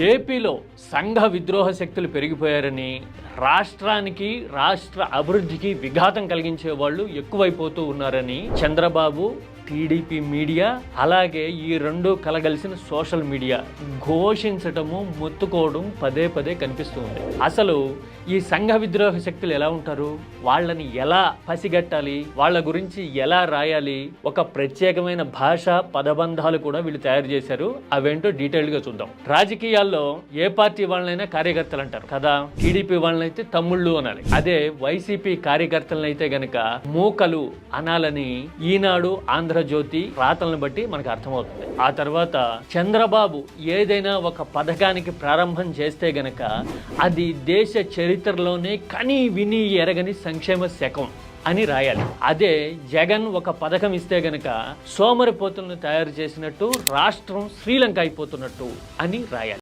ఏపీలో సంఘ విద్రోహ శక్తులు పెరిగిపోయారని రాష్ట్రానికి రాష్ట్ర అభివృద్ధికి విఘాతం కలిగించే వాళ్ళు ఎక్కువైపోతూ ఉన్నారని చంద్రబాబు టీడీపీ మీడియా అలాగే ఈ రెండు కలగలిసిన సోషల్ మీడియా ఘోషించటము మొత్తుకోవడం పదే పదే కనిపిస్తుంది. అసలు ఈ సంఘ విద్రోహ శక్తులు ఎలా ఉంటారు? వాళ్ళని ఎలా పసిగట్టాలి? వాళ్ళ గురించి ఎలా రాయాలి? ఒక ప్రత్యేకమైన భాష పదబంధాలు కూడా వీళ్ళు తయారు చేశారు. అవేంటో డీటెయిల్గా చూద్దాం. రాజకీయాల్లో ఏ పార్టీ వాళ్ళనైనా కార్యకర్తలు అంటారు కదా? టీడీపీ వాళ్ళనైతే తమ్ముళ్ళు అనాలి. అదే వైసీపీ కార్యకర్తలనైతే గనక మూకలు అనాలని ఈనాడు ఆంధ్ర జ్యోతి రాతలను బట్టి మనకు అర్థమవుతుంది. ఆ తర్వాత చంద్రబాబు ఏదైనా ఒక పథకానికి ప్రారంభం చేస్తే గనక అది దేశ చరిత్రలోనే కని విని ఎరగని సంక్షేమ శకం అని రాయాలి. అదే జగన్ ఒక పథకం ఇస్తే గనక సోమరిపోతులను తయారు చేసినట్టు రాష్ట్రం శ్రీలంక అయిపోతున్నట్టు అని రాయాలి.